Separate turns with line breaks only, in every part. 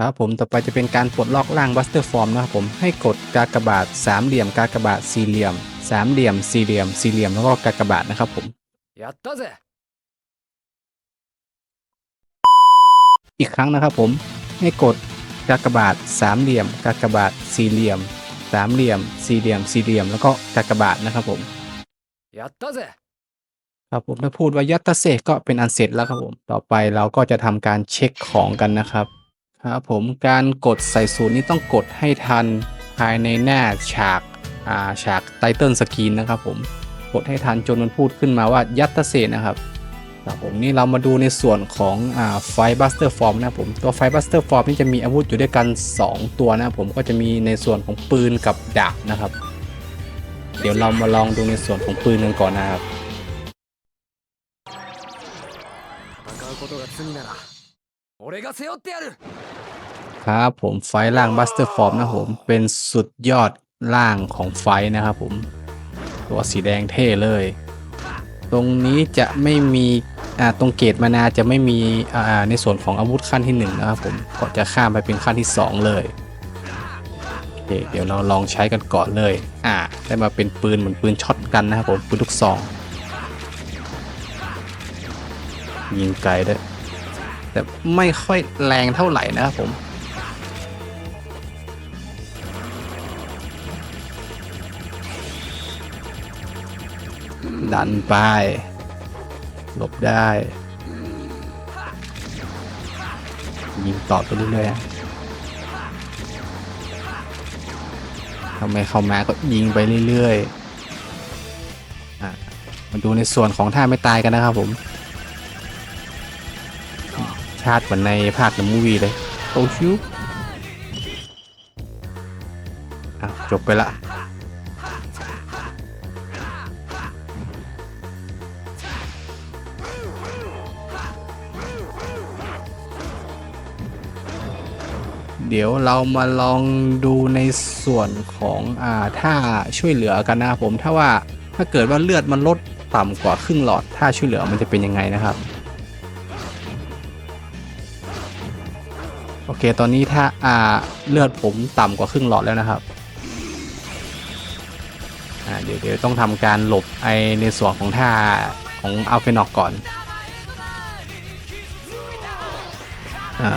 ครับผมต่อไปจะเป็นการปลดล็อกร่างบัสเตอร์ฟอร์มนะครับผมให้กดกากบาทสามเหลี่ยมกากบาทสี่เหลี่ยมสามเหลี่ยมสี่เหลี่ยมสี่เหลี่ยมแล้วก็กากบาทนะครับผม
やったぜ
อีกครั้งนะครับผมให้กดกากบาทสามเหลี่ยมกากบาทสี่เหลี่ยมสามเหลี่ยมสี่เหลี่ยมสี่เหลี่ยมแล้วก็กากบาทนะครับผม
やったぜ
ครับผมถ้าพูดว่ายัตตาเซก็เป็นอันเสร็จแล้วครับผมต่อไปเราก็จะทำการเช็คของกันนะครับ ครับผมการกดใส่สูตรนี้ต้องกดให้ทันภายในหน้าฉากอ่าฉากไตเติลสกรีนนะครับผมกดให้ทันจนมันพูดขึ้นมาว่ายัตตาเซนะครับครับผมนี่เรามาดูในส่วนของอ่าไฟบัสเตอร์ฟอร์มนะครับผมตัวไฟบัสเตอร์ฟอร์มนี่จะมีอาวุธอยู่ด้วยกัน 2 ตัวนะครับผมก็จะมีในส่วนของปืนกับดาบนะครับ เดี๋ยวเรามาลองดูในส่วนของปืนกันก่อนนะครับ
戦うことが罪なら俺が背負ってやる
ครับผมไฟล่างบัสเตอร์ฟอร์มนะผมเป็นสุดยอดล่างของไฟนะครับผมตัวสีแดงเท่เลย ตรงนี้จะไม่มีอ่าตรงเกตมานาจะไม่มีอ่าในส่วนของอาวุธขั้นที่1นะครับผมก็จะข้ามไปเป็นขั้นที่ 2 เลยโอเคเดี๋ยวเราลองใช้กันก่อนเลยอ่าได้มาเป็นปืนเหมือนปืนช็อตกันนะครับผมปืนลูกซองยิงไกลด้วยแต่ไม่ค่อยแรงเท่าไหร่นะครับผม ดันไป หลบได้ ยิงต่อไปเรื่อยๆทำไมเข้ามาก็ยิงไปเรื่อยๆอะมาดูในส่วนของท่าไม่ตายกันนะครับผม ชาติเหมือนในภาคในมูวีเลยโตชิวอะจบไปละ เดี๋ยวเรามาลองดูในส่วนของอ่าถ้าช่วยเหลือกันนะครับผมถ้าว่าถ้าเกิดว่าเลือดมันลดต่ำกว่าครึ่งหลอด ถ้าช่วยเหลือมันจะเป็นยังไงนะครับโอเค ตอนนี้ถ้าอ่าเลือดผมต่ำกว่าครึ่งหลอดแล้วนะครับเดี๋ยวเดี๋ยวต้องทำการหลบไอในส่วนของท่าของอัลเฟนอกก่อน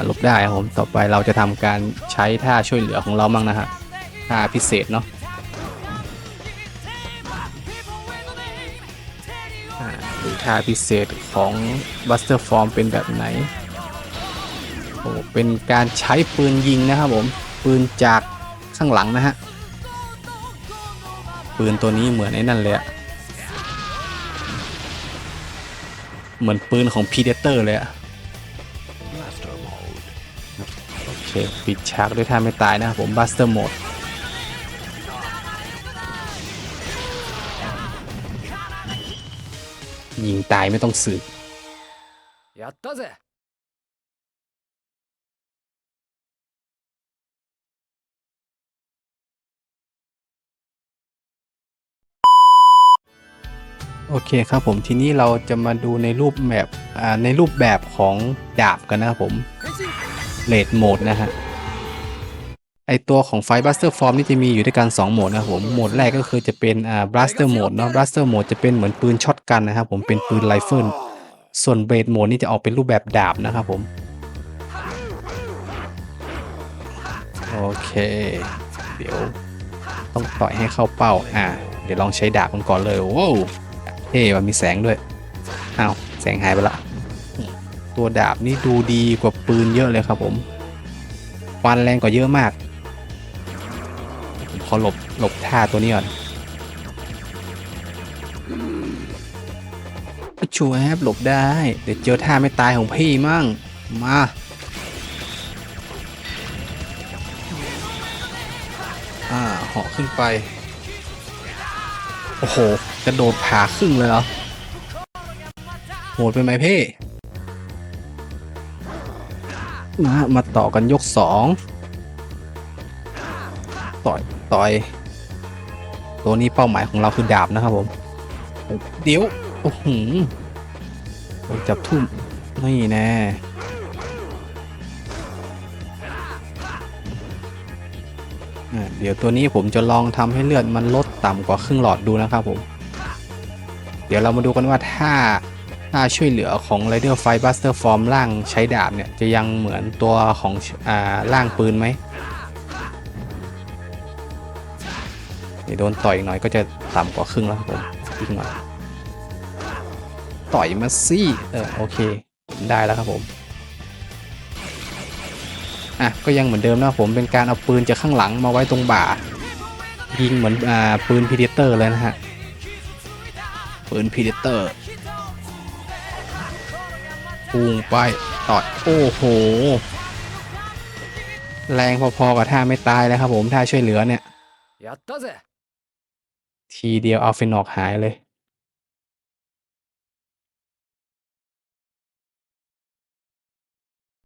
ลบได้ครับผมต่อไปเราจะทำการใช้ท่าช่วยเหลือของเราบ้างนะฮะท่าพิเศษเนาะอ่าดูท่าพิเศษของบัสเตอร์ฟอร์มเป็นแบบไหนโอ้เป็นการใช้ปืนยิงนะครับผมปืนจากข้างหลังนะฮะปืนตัวนี้เหมือนไอ้นั่นเลยอะเหมือนปืนของ Predator เลยอะ เค ปิดฉากด้วยท่าไม่ตายนะครับผมบัสเตอร์โหมดยิงตายไม่ต้องสืบ
やったぜ
โอเคครับผมทีนี้เราจะมาดูในรูปแบบอ่าในรูปแบบของดาบกันนะครับผม
変身
เลดโหมดนะฮะไอตัวของไฟบัสเตอร์ฟอร์มนี่จะมีอยู่ด้วยกัน 2 โหมดนะผมโหมดแรกก็คือจะเป็นอ่าบัสเตอร์โหมดเนาะบัสเตอร์โหมดจะเป็นเหมือนปืนช็อตกันนะครับผมเป็นปืนไรเฟิลส่วนเบรดโหมดนี่จะออกเป็นรูปแบบดาบนะครับผม โอเค เดี๋ยวต้องต่อยให้เข้าเป้า อ่า เดี๋ยวลองใช้ดาบกันก่อนเลย โว้วเท่ว่ามีแสงด้วยอ้าวแสงหายไปละ ตัวดาบนี่ดูดีกว่าปืนเยอะเลยครับผมฟันแรงกว่าเยอะมากขอหลบหลบท่าตัวนี้ก่อนชัวร์ครับหลบได้ เดี๋ยวเจอท่าไม่ตายของพี่มั่ง มาอ่าเหาะขึ้นไป โอ้โห กระโดดผ่าครึ่งเลยเหรอโหดไปไหมเพ่ เพ่มามาต่อกันยกสองต่อยต่อย ตัวนี้เป้าหมายของเราคือดาบนะครับผม เดี๋ยว โอ้โหจับทุ่มนี่แน่เดี๋ยวตัวนี้ผมจะลองทำให้เลือดมันลดต่ำกว่าครึ่งหลอดดูนะครับผม เดี๋ยวเรามาดูกันว่าถ้าาช่วยเหลือของ Rider f i Buster Form ร่างใช้ดาบเนี่ย จะยังเหมือนตัวของอ่าร่างปืนไหมเดี๋ยวโดนต่อยหน่อยก็จะต่ำกว่าครึ่งแล้วครับผมอีกหน่อยต่อยมาสิเออโอเค ได้แล้วครับผม อะ ก็ยังเหมือนเดิมนะผมเป็นการเอาปืนจากข้างหลังมาไว้ตรงบ่า ยิงเหมือนอ่าปืนพีเดเตอร์เลยนะฮะ ปืนพีเดเตอร์ พุ่งไปต่อยโอ้โห แรงพอๆกับท่าไม่ตายแล้วครับผมท่าช่วยเหลือเนี่ย ทีเดียวเอาฟินอกหายเลย